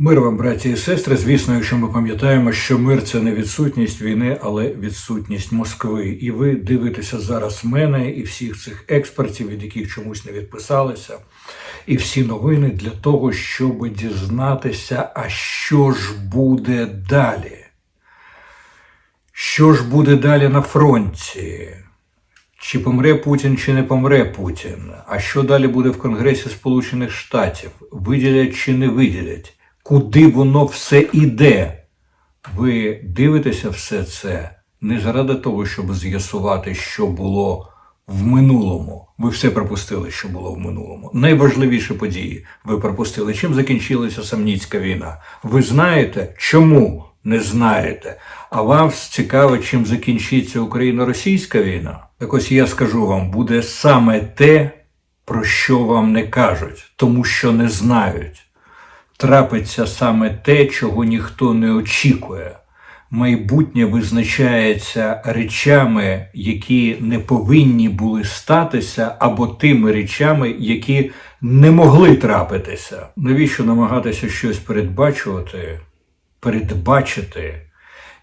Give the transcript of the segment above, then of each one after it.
Мир вам, браті і сестри. Звісно, якщо ми пам'ятаємо, що мир це не відсутність війни, але відсутність Москви. І ви дивитеся зараз мене і всіх цих експертів, від яких чомусь не відписалися, і всі новини для того, щоб дізнатися, а що ж буде далі. Що ж буде далі на фронті? Чи помре Путін, чи не помре Путін? А що далі буде в Конгресі Сполучених Штатів? Виділять чи не виділять? Куди воно все іде? Ви дивитеся все це не заради того, щоб з'ясувати, що було в минулому. Ви все пропустили, що було в минулому. Найважливіші події ви пропустили. Чим закінчилася Самніцька війна? Ви знаєте, чому не знаєте? А вам цікаво, чим закінчиться Україно-російська війна? Так ось я скажу вам, буде саме те, про що вам не кажуть, тому що не знають. Трапиться саме те, чого ніхто не очікує. Майбутнє визначається речами, які не повинні були статися, або тими речами, які не могли трапитися. Навіщо намагатися щось передбачувати, передбачити,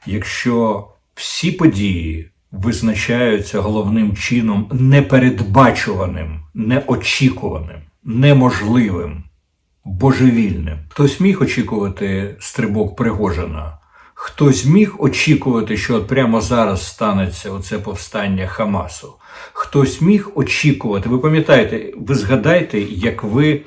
якщо всі події визначаються головним чином непередбачуваним, неочікуваним, неможливим, божевільним? Хтось міг очікувати стрибок Пригожина? Хтось міг очікувати, що от прямо зараз станеться оце повстання Хамасу. Хтось міг очікувати. Ви пам'ятаєте, ви згадайте, як ви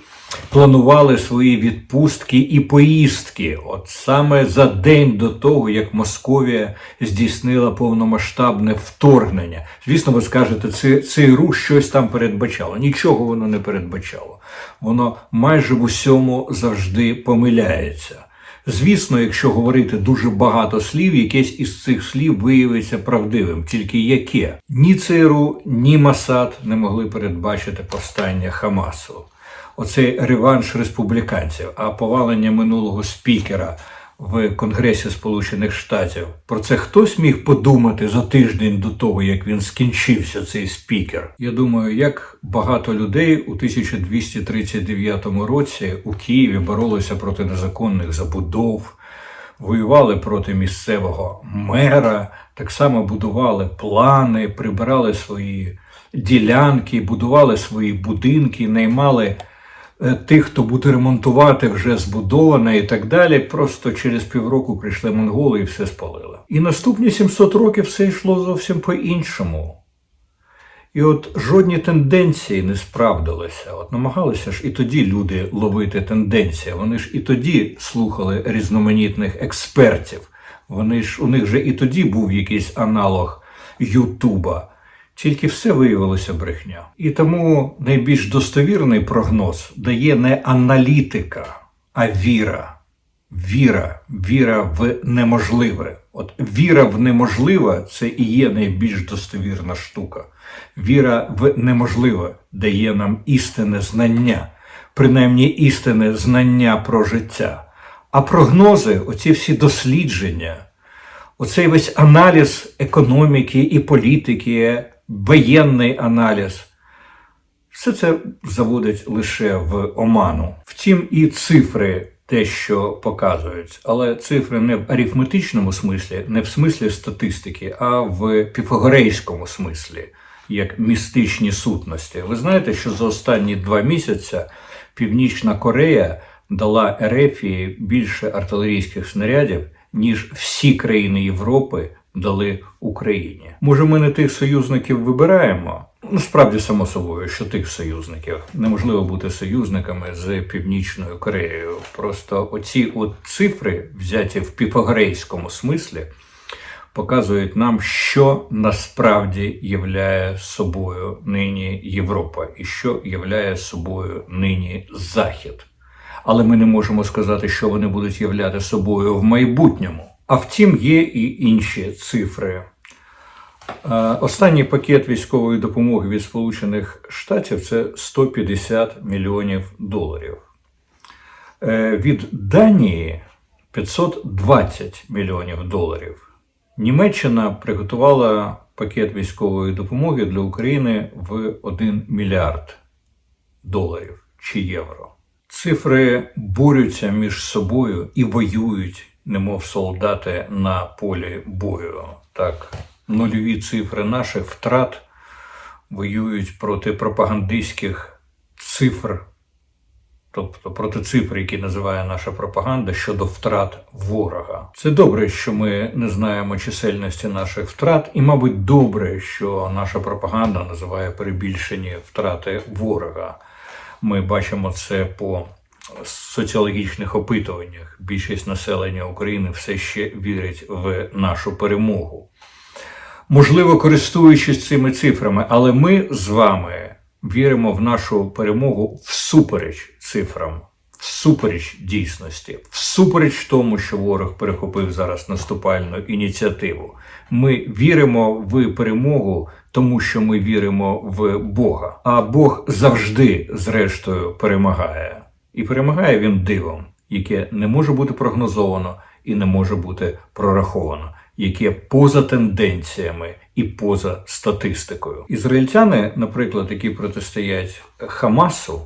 планували свої відпустки і поїздки, от саме за день до того, як Московія здійснила повномасштабне вторгнення. Звісно, ви скажете, це ЦРУ щось там передбачало. Нічого воно не передбачало. Воно майже в усьому завжди помиляється. Звісно, якщо говорити дуже багато слів, якесь із цих слів виявиться правдивим. Тільки яке? Ні ЦРУ, ні Масад не могли передбачити повстання Хамасу. Оцей реванш республіканців, а повалення минулого спікера в Конгресі Сполучених Штатів. Про це хтось міг подумати за тиждень до того, як він скінчився, цей спікер. Я думаю, як багато людей у 1239 році у Києві боролися проти незаконних забудов, воювали проти місцевого мера, так само будували плани, прибирали свої ділянки, будували свої будинки, наймали тих, хто буде ремонтувати вже збудоване і так далі. Просто через півроку прийшли монголи і все спалили. І наступні 700 років все йшло зовсім по-іншому. І от жодні тенденції не справдилися. От намагалися ж і тоді люди ловити тенденції. Вони ж і тоді слухали різноманітних експертів. Вони ж у них же і тоді був якийсь аналог Ютуба. Тільки все виявилося брехня. І тому найбільш достовірний прогноз дає не аналітика, а віра. Віра, віра в неможливе. От віра в неможливе це і є найбільш достовірна штука. Віра в неможливе дає нам істинне знання, принаймні істинне знання про життя. А прогнози, оці всі дослідження, оцей весь аналіз економіки і політики, воєнний аналіз, все це заводить лише в оману. Втім, і цифри те, що показують, але цифри не в арифметичному смислі, не в смислі статистики, а в піфагорейському смислі, як містичні сутності. Ви знаєте, що за останні два місяці Північна Корея дала Ерефії більше артилерійських снарядів, ніж всі країни Європи дали Україні. Може, ми не тих союзників вибираємо? Насправді, само собою, що тих союзників неможливо бути союзниками з Північною Кореєю. Просто оці от цифри, взяті в піфагорейському смислі, показують нам, що насправді являє собою нині Європа і що являє собою нині Захід. Але ми не можемо сказати, що вони будуть являти собою в майбутньому. А втім, є і інші цифри. Е, Останній пакет військової допомоги від Сполучених Штатів це 150 мільйонів доларів. Е, Від Данії 520 мільйонів доларів. Німеччина приготувала пакет військової допомоги для України в 1 мільярд доларів чи євро. Цифри борються між собою і воюють, немов солдати на полі бою. Так, нульові цифри наших втрат воюють проти пропагандистських цифр, тобто проти цифр, які називає наша пропаганда щодо втрат ворога. Це добре, що ми не знаємо чисельності наших втрат, і, мабуть, добре, що наша пропаганда називає перебільшені втрати ворога. Ми бачимо це по соціологічних опитуваннях. Більшість населення України все ще вірить в нашу перемогу. Можливо, користуючись цими цифрами, але ми з вами віримо в нашу перемогу всупереч цифрам, всупереч дійсності, всупереч тому, що ворог перехопив зараз наступальну ініціативу. Ми віримо в перемогу, тому що ми віримо в Бога. А Бог завжди, зрештою, перемагає. І перемагає він дивом, яке не може бути прогнозовано і не може бути прораховано, яке поза тенденціями і поза статистикою. Ізраїльтяни, наприклад, які протистоять Хамасу,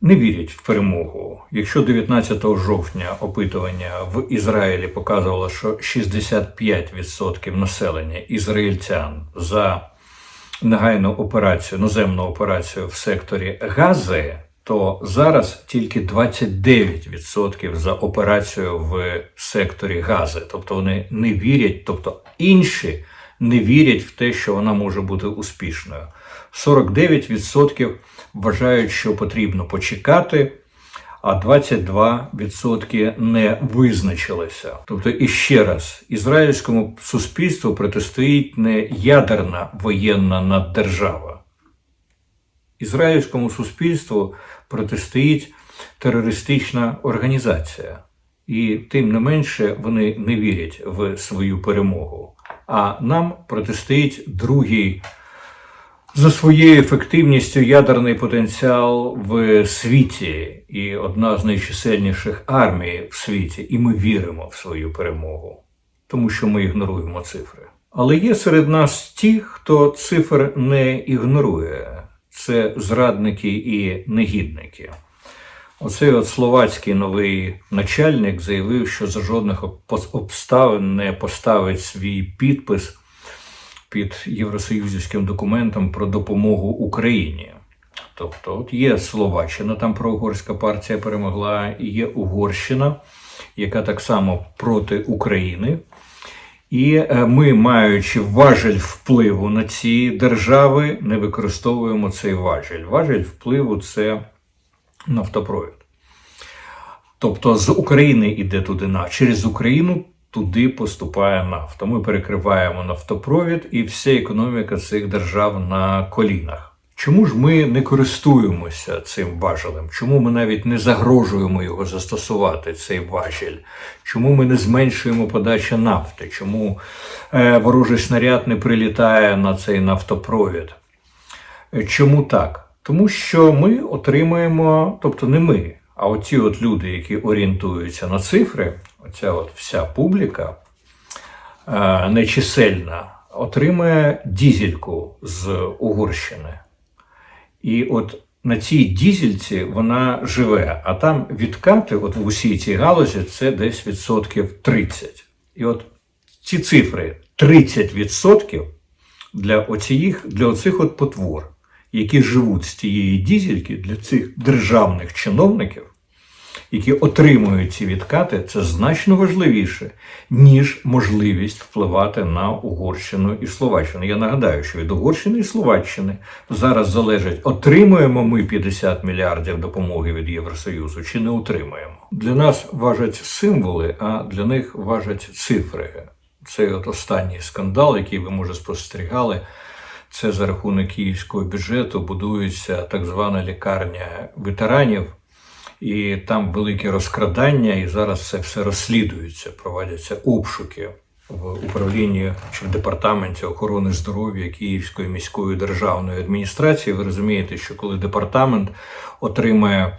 не вірять в перемогу. Якщо 19 жовтня опитування в Ізраїлі показувало, що 65% населення ізраїльтян за негайну операцію, наземну операцію в секторі Гази, то зараз тільки 29% за операцію в секторі Гази. Тобто вони не вірять, тобто інші не вірять в те, що вона може бути успішною. 49% вважають, що потрібно почекати, а 22% не визначилися. Тобто, іще раз, ізраїльському суспільству протистоїть не ядерна воєнна наддержава. Ізраїльському суспільству протистоїть терористична організація. І тим не менше вони не вірять в свою перемогу. А нам протистоїть другий за своєю ефективністю ядерний потенціал в світі і одна з найчисельніших армій в світі. І ми віримо в свою перемогу, тому що ми ігноруємо цифри. Але є серед нас ті, хто цифр не ігнорує. Це зрадники і негідники. Оцей от словацький новий начальник заявив, що за жодних обставин не поставить свій підпис під євросоюзівським документом про допомогу Україні. Тобто, от є Словаччина, там проугорська партія перемогла, і є Угорщина, яка так само проти України. І ми, маючи важель впливу на ці держави, не використовуємо цей важель. Важель впливу це нафтопровід. Тобто з України йде туди на через Україну туди поступає нафта. Ми перекриваємо нафтопровід і вся економіка цих держав на колінах. Чому ж ми не користуємося цим важелем? Чому ми навіть не загрожуємо його застосувати, цей важіль? Чому ми не зменшуємо подачу нафти? Чому е, ворожий снаряд не прилітає на цей нафтопровід? Чому так? Тому що ми отримуємо, тобто не ми, а оці от люди, які орієнтуються на цифри, оця от вся публіка е, нечисельна, отримує дізельку з Угорщини. І от на цій дізельці вона живе, а там відкати, от в усій цій галузі, це десь відсотків 30. І от ці цифри 30% для оцих, для оцих от потвор, які живуть з цієї дізельки, для цих державних чиновників, які отримують ці відкати, це значно важливіше, ніж можливість впливати на Угорщину і Словаччину. Я нагадаю, що від Угорщини і Словаччини зараз залежить, отримуємо ми 50 мільярдів допомоги від Євросоюзу чи не отримуємо. Для нас важать символи, а для них важать цифри. Цей от останній скандал, який ви може спостерігали. Це за рахунок київського бюджету будується так звана лікарня ветеранів і там велике розкрадання, і зараз це все розслідується, проводяться обшуки в управлінні чи в департаменті охорони здоров'я Київської міської державної адміністрації. Ви розумієте, що коли департамент отримає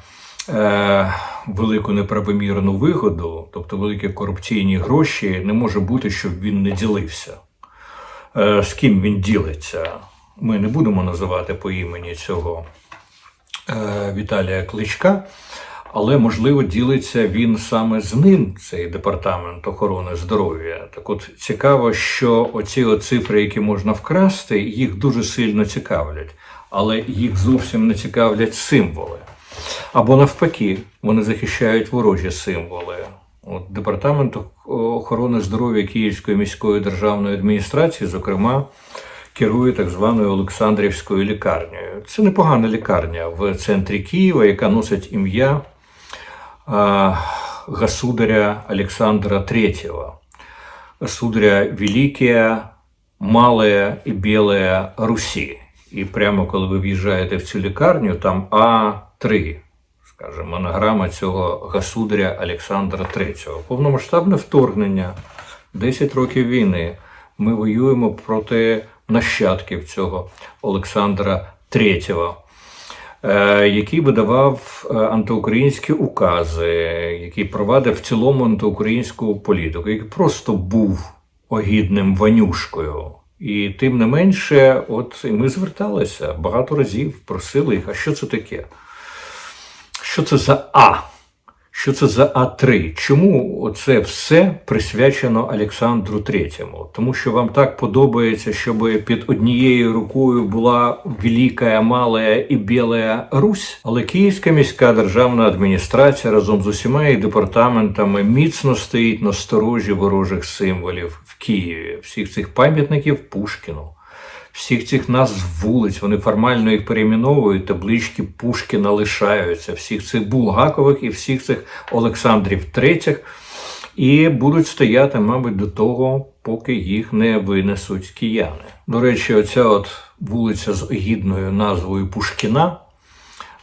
е, велику неправомірну вигоду, тобто великі корупційні гроші, не може бути, щоб він не ділився. Е, з ким він ділиться? Ми не будемо називати по імені цього Віталія Кличка. Але можливо ділиться він саме з ним, цей департамент охорони здоров'я. Так от цікаво, що оці от цифри, які можна вкрасти, їх дуже сильно цікавлять, але їх зовсім не цікавлять символи. Або навпаки, вони захищають ворожі символи. От департамент охорони здоров'я Київської міської державної адміністрації, зокрема, керує так званою Олександрівською лікарнею. Це непогана лікарня в центрі Києва, яка носить ім'я а, государя Александра III. Государя Великая, Малая і Білая Русі. І прямо коли ви в'їжджаєте в цю лікарню, там А3, скажімо, монограма цього государя Олександра III. Повномасштабне вторгнення, 10 років війни. Ми воюємо проти нащадків цього Олександра III, е, який видавав е, антиукраїнські укази, який провадив в цілому антиукраїнську політику, який просто був огідним ванюшкою. І тим не менше, от і ми зверталися багато разів, просили їх, а що це таке? Що це за А? Що це за А3? Чому це все присвячено Олександру Третьому? Тому що вам так подобається, щоб під однією рукою була Велика, Мала і Біла Русь, але Київська міська державна адміністрація разом з усіма її департаментами міцно стоїть на сторожі ворожих символів в Києві, всіх цих пам'ятників Пушкіну всіх цих назв вулиць, вони формально їх перейменовують, таблички Пушкіна лишаються, всіх цих Булгакових і всіх цих Олександрів Третіх, і будуть стояти, мабуть, до того, поки їх не винесуть кияни. До речі, оця от вулиця з гідною назвою Пушкіна.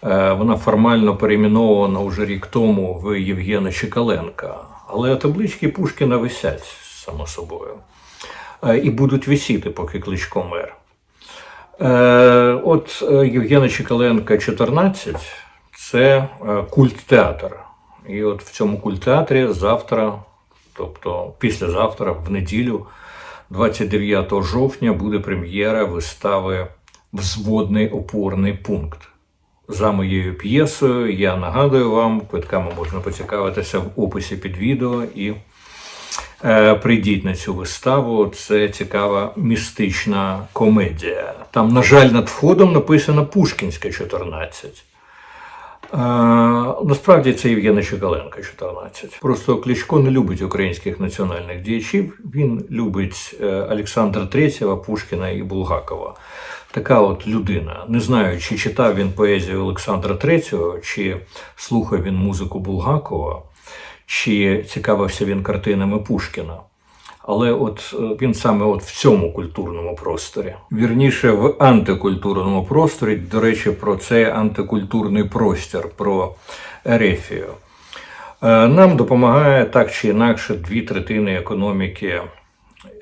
е, Вона формально перейменована уже рік тому в Євгена Чекаленка. Але таблички Пушкіна висять, само собою. Е, І будуть висіти, поки кличко мер. Е, От е, Євгена Чекаленка 14 це е, культ-театр. І от в цьому культ-театрі завтра, тобто післязавтра, в неділю, 29 жовтня, буде прем'єра вистави Взводний опорний пункт. За моєю п'єсою я нагадую вам, квитками можна поцікавитися в описі під відео і Прийдіть на цю виставу. Це цікава містична комедія. Там, на жаль, над входом написано Пушкінська 14. Е, насправді це Євгена Чекаленка 14. Просто Кличко не любить українських національних діячів. Він любить е, Олександра III, Пушкіна і Булгакова. Така от людина. Не знаю, чи читав він поезію Олександра III, чи слухав він музику Булгакова чи цікавився він картинами Пушкіна. Але от е, він саме от в цьому культурному просторі, вірніше в антикультурному просторі, до речі, про цей антикультурний простір, про Ерефію. Е, Нам допомагає так чи інакше дві третини економіки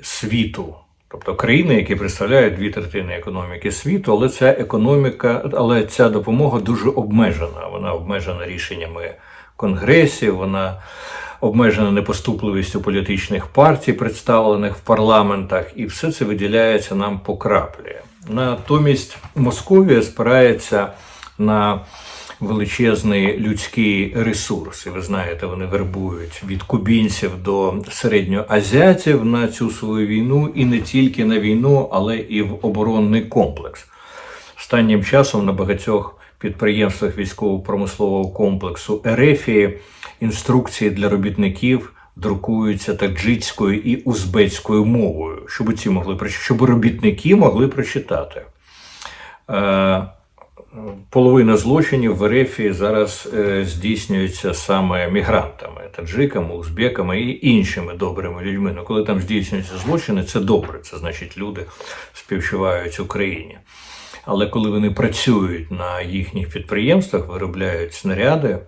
світу. Тобто країни, які представляють дві третини економіки світу, але ця економіка, але ця допомога дуже обмежена. Вона обмежена рішеннями конгресів, вона обмежена непоступливістю політичних партій, представлених в парламентах, і все це виділяється нам по краплі. Натомість Московія спирається на величезний людський ресурс. І ви знаєте, вони вербують від кубінців до середньоазіатів на цю свою війну, і не тільки на війну, але і в оборонний комплекс. Останнім часом на багатьох підприємствах військово-промислового комплексу Ерефії інструкції для робітників друкуються таджицькою і узбецькою мовою, щоб ці могли щоб робітники могли прочитати. Е, Половина злочинів в Ерефії зараз е, здійснюється саме мігрантами, таджиками, узбеками і іншими добрими людьми. Ну, коли там здійснюються злочини, це добре. Це значить, люди співчувають Україні. Але коли вони працюють на їхніх підприємствах, виробляють снаряди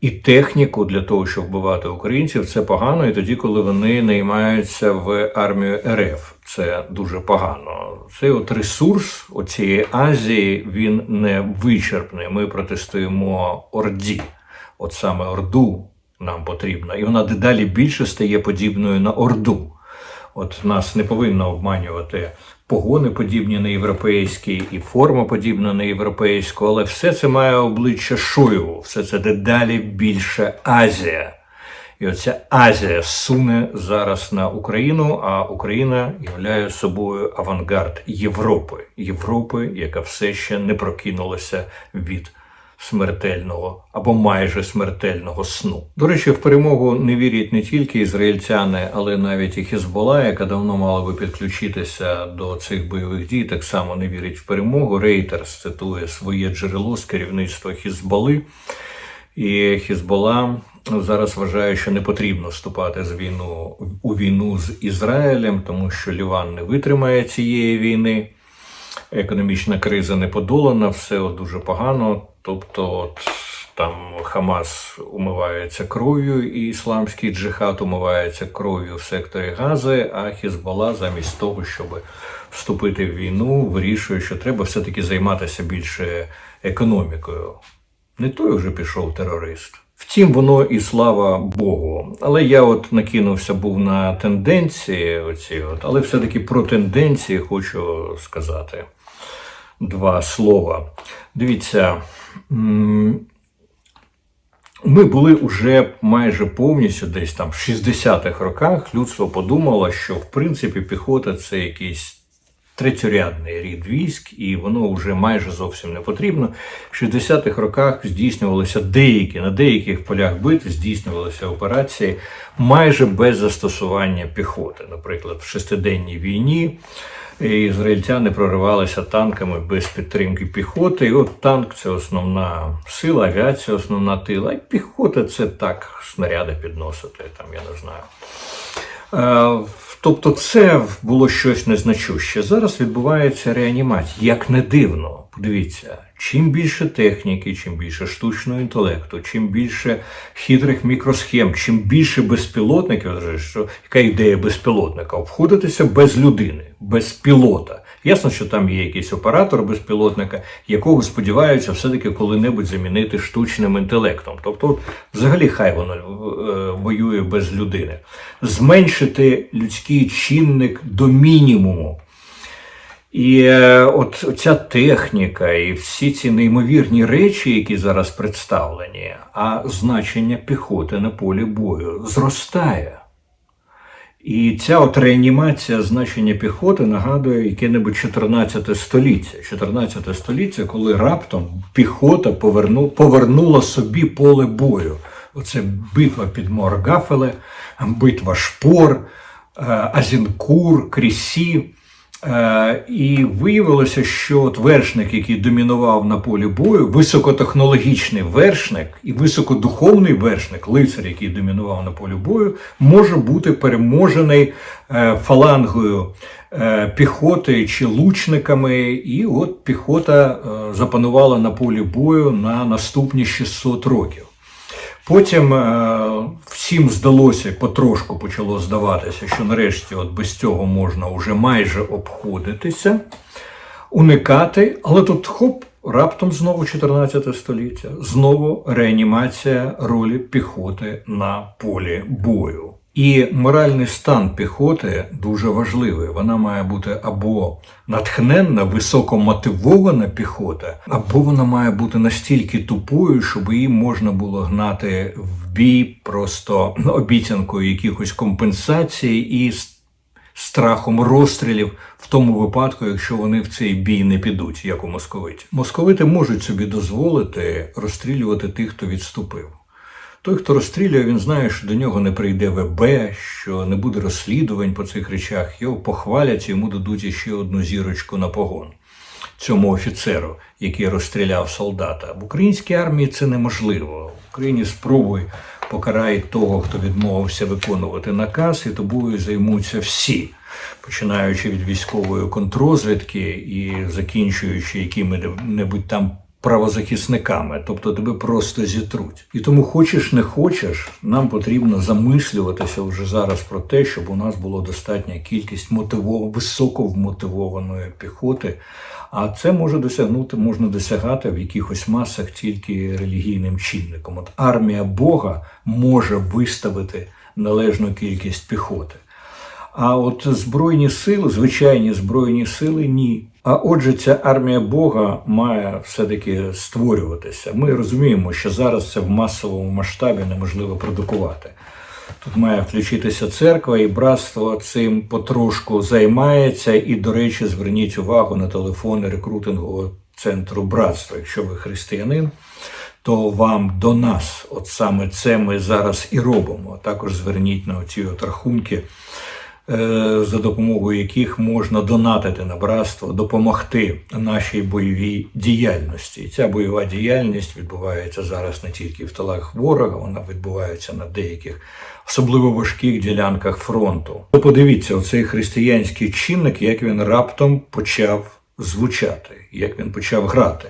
і техніку для того, щоб вбивати українців, це погано. І тоді, коли вони наймаються в армію РФ, це дуже погано. Цей от ресурс оцієї Азії він не вичерпний. Ми протистоїмо Орді, от саме Орду нам потрібна, і вона дедалі більше стає подібною на Орду. От нас не повинно обманювати погони подібні на європейські, і форма подібна на європейську, але все це має обличчя Шойгу, все це дедалі більше Азія. І оця Азія суне зараз на Україну, а Україна являє собою авангард Європи, Європи, яка все ще не прокинулася від смертельного або майже смертельного сну. До речі, в перемогу не вірять не тільки ізраїльтяни, але навіть і Хізбола, яка давно мала би підключитися до цих бойових дій, так само не вірить в перемогу. Рейтерс цитує своє джерело з керівництва Хізболи. І Хізбола зараз вважає, що не потрібно вступати з війну у війну з Ізраїлем, тому що Ліван не витримає цієї війни. Економічна криза не подолана, все дуже погано. Тобто, от, там Хамас умивається кров'ю, і ісламський джихад умивається кров'ю в секторі Гази, а Хізбола замість того, щоб вступити в війну, вирішує, що треба все-таки займатися більше економікою. Не той вже пішов терорист. Втім, воно і слава Богу. Але я от накинувся був на тенденції, оці от, але все-таки про тенденції хочу сказати два слова. Дивіться, ми були уже майже повністю десь там в 60-х роках. Людство подумало, що в принципі піхота це якийсь третьорядний рід військ, і воно вже майже зовсім не потрібно. В 60-х роках здійснювалися деякі на деяких полях битв здійснювалися операції майже без застосування піхоти. Наприклад, в шестиденній війні ізраїльтяни проривалися танками без підтримки піхоти. І от танк це основна сила, авіація основна тила. І піхота це так, снаряди підносити, там я не знаю. Тобто це було щось незначуще. Зараз відбувається реанімація. Як не дивно, подивіться, чим більше техніки, чим більше штучного інтелекту, чим більше хитрих мікросхем, чим більше безпілотників, що яка ідея безпілотника? Обходитися без людини, без пілота. Ясно, що там є якийсь оператор безпілотника, якого сподіваються все-таки коли-небудь замінити штучним інтелектом. Тобто, взагалі, хай воно е, воює без людини. Зменшити людський чинник до мінімуму. І е, от ця техніка і всі ці неймовірні речі, які зараз представлені, а значення піхоти на полі бою зростає. І ця от реанімація значення піхоти нагадує яке-небудь 14 століття. 14 століття, коли раптом піхота поверну, повернула собі поле бою. Оце битва під Моргафеле, битва Шпор, е, Азінкур, Крісі. Е, І виявилося, що от вершник, який домінував на полі бою, високотехнологічний вершник і високодуховний вершник, лицар, який домінував на полі бою, може бути переможений е, фалангою е, піхоти чи лучниками. І от піхота запанувала на полі бою на наступні 600 років. Потім е, всім здалося, потрошку почало здаватися, що нарешті от без цього можна вже майже обходитися, уникати, але тут хоп, раптом знову 14 століття, знову реанімація ролі піхоти на полі бою. І моральний стан піхоти дуже важливий. Вона має бути або натхненна, високомотивована піхота, або вона має бути настільки тупою, щоб її можна було гнати в бій просто обіцянкою якихось компенсацій і страхом розстрілів в тому випадку, якщо вони в цей бій не підуть, як у московиті. Московити можуть собі дозволити розстрілювати тих, хто відступив. Той, хто розстрілює, він знає, що до нього не прийде ВБ, що не буде розслідувань по цих речах. Його похвалять, йому дадуть ще одну зірочку на погон цьому офіцеру, який розстріляв солдата. В українській армії це неможливо. В Україні спробуй покарають того, хто відмовився виконувати наказ, і тобою займуться всі, починаючи від військової контрозвідки і закінчуючи якими-небудь там правозахисниками, тобто тебе просто зітруть. І тому, хочеш не хочеш, нам потрібно замислюватися вже зараз про те, щоб у нас була достатня кількість мотивов... високо вмотивованої піхоти. А це може досягнути, можна досягати в якихось масах тільки релігійним чинником. От армія Бога може виставити належну кількість піхоти. А от збройні сили, звичайні збройні сили, ні. А отже, ця армія Бога має все-таки створюватися. Ми розуміємо, що зараз це в масовому масштабі неможливо продукувати. Тут має включитися церква, і братство цим потрошку займається. І, до речі, зверніть увагу на телефони рекрутингового центру братства. Якщо ви християнин, то вам до нас, от саме це ми зараз і робимо. Також зверніть на ці от рахунки, за допомогою яких можна донатити на братство, допомогти нашій бойовій діяльності. І ця бойова діяльність відбувається зараз не тільки в тилах ворога, вона відбувається на деяких особливо важких ділянках фронту. То подивіться, оцей християнський чинник, як він раптом почав звучати, як він почав грати.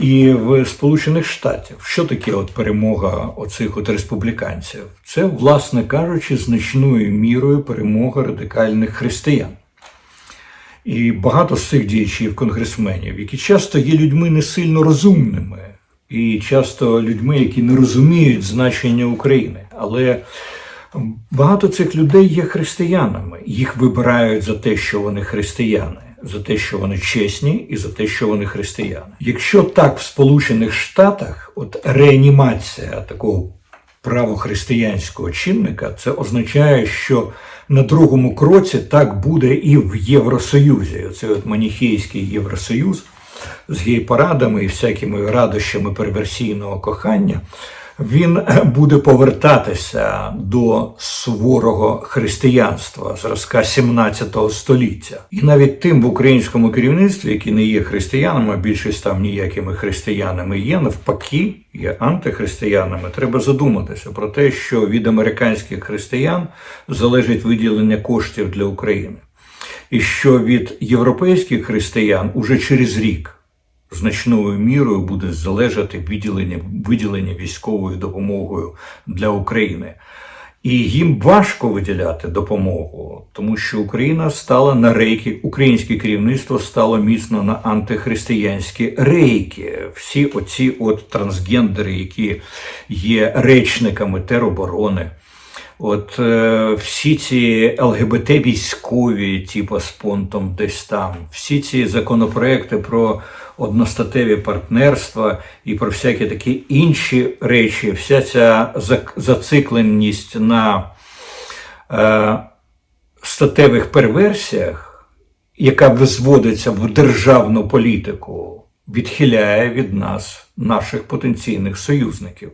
І в Сполучених Штатів, що таке от перемога оцих от республіканців? Це, власне кажучи, значною мірою перемога радикальних християн. І багато з цих діячів, конгресменів, які часто є людьми не сильно розумними, і часто людьми, які не розуміють значення України. Але багато цих людей є християнами. Їх вибирають за те, що вони християни, за те, що вони чесні, і за те, що вони християни. Якщо так в Сполучених Штатах, от реанімація такого правохристиянського чинника, це означає, що на другому кроці так буде і в Євросоюзі. Оцей от маніхейський Євросоюз з гей-парадами і всякими радощами перверсійного кохання, він буде повертатися до суворого християнства зразка 17 століття. І навіть тим в українському керівництві, які не є християнами, більшість там ніякими християнами є, навпаки, є антихристиянами. Треба задуматися про те, що від американських християн залежить виділення коштів для України. І що від європейських християн уже через рік значною мірою буде залежати виділення, виділення військовою допомогою для України. І їм важко виділяти допомогу, тому що Україна стала на рейки, українське керівництво стало міцно на антихристиянські рейки. Всі оці от трансгендери, які є речниками тероборони. От е, всі ці ЛГБТ військові, типу з понтом десь там, всі ці законопроекти про одностатеві партнерства і про всякі такі інші речі, вся ця зацикленість на е, статевих перверсіях, яка визводиться в державну політику, відхиляє від нас наших потенційних союзників.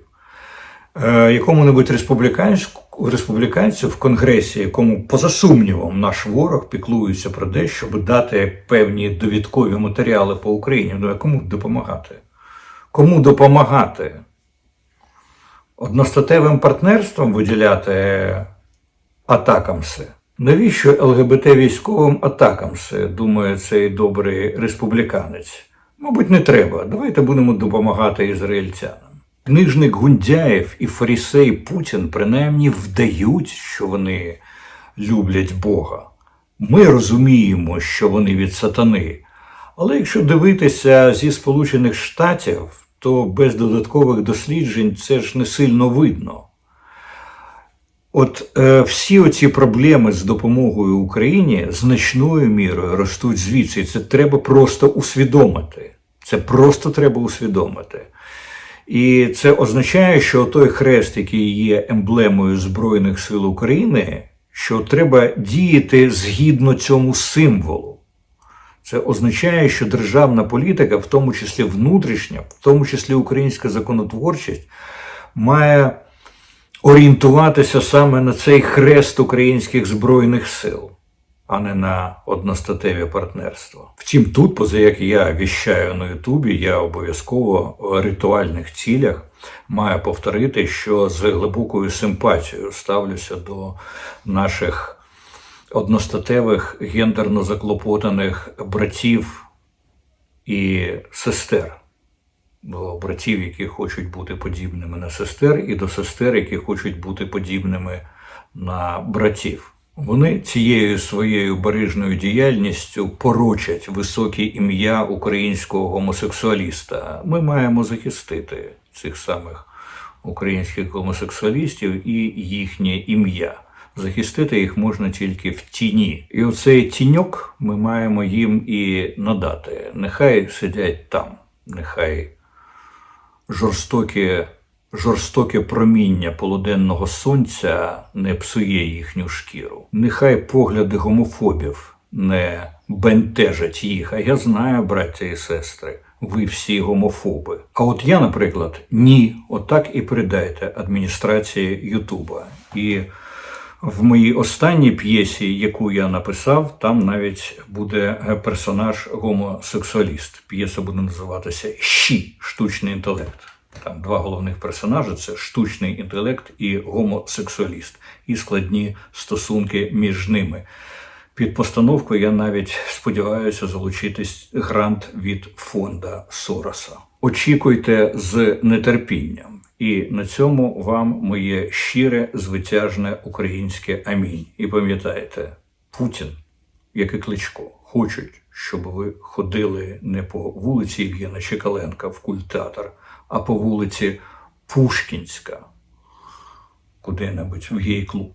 Е, якому-небудь республіканцю в Конгресі, якому, поза сумнівом, наш ворог піклується про те, щоб дати певні довідкові матеріали по Україні, ну кому допомагати? Кому допомагати? Одностатевим партнерством виділяти атакамси? Навіщо ЛГБТ військовим атакамси, думає цей добрий республіканець? Мабуть, не треба. Давайте будемо допомагати ізраїльцянам. Книжник Гундяєв і фарісей Путін принаймні вдають, що вони люблять Бога. Ми розуміємо, що вони від сатани. Але якщо дивитися зі Сполучених Штатів, то без додаткових досліджень це ж не сильно видно. От е, всі оці проблеми з допомогою Україні значною мірою ростуть звідси. Це треба просто усвідомити. Це просто треба усвідомити. І це означає, що той хрест, який є емблемою Збройних сил України, що треба діяти згідно цьому символу. Це означає, що державна політика, в тому числі внутрішня, в тому числі українська законотворчість, має орієнтуватися саме на цей хрест українських збройних сил а не на одностатеві партнерство. Втім, тут, поза як я віщаю на Ютубі, я обов'язково в ритуальних цілях маю повторити, що з глибокою симпатією ставлюся до наших одностатевих гендерно заклопотаних братів і сестер. До братів, які хочуть бути подібними на сестер, і до сестер, які хочуть бути подібними на братів. Вони цією своєю барижною діяльністю порочать високе ім'я українського гомосексуаліста. Ми маємо захистити цих самих українських гомосексуалістів і їхнє ім'я. захистити їх можна тільки в тіні. І оцей тіньок ми маємо їм і надати. Нехай сидять там, нехай жорстоке, жорстоке проміння полуденного сонця не псує їхню шкіру. Нехай погляди гомофобів не бентежать їх. А я знаю, браття і сестри, ви всі гомофоби. А от я, наприклад, ні, отак і передайте адміністрації Ютуба. І в моїй останній п'єсі, яку я написав, там навіть буде персонаж гомосексуаліст. П'єса буде називатися Щі штучний інтелект. Там два головних персонажі це штучний інтелект і гомосексуаліст, і складні стосунки між ними. Під постановку я навіть сподіваюся залучитись грант від фонда Сороса. Очікуйте з нетерпінням. І на цьому вам моє щире звитяжне українське амінь. І пам'ятайте, Путін, як і Кличко, хочуть, щоб ви ходили не по вулиці Євгена Чекаленка в культеатр, а по вулиці Пушкінська, куди-небудь в гей-клуб.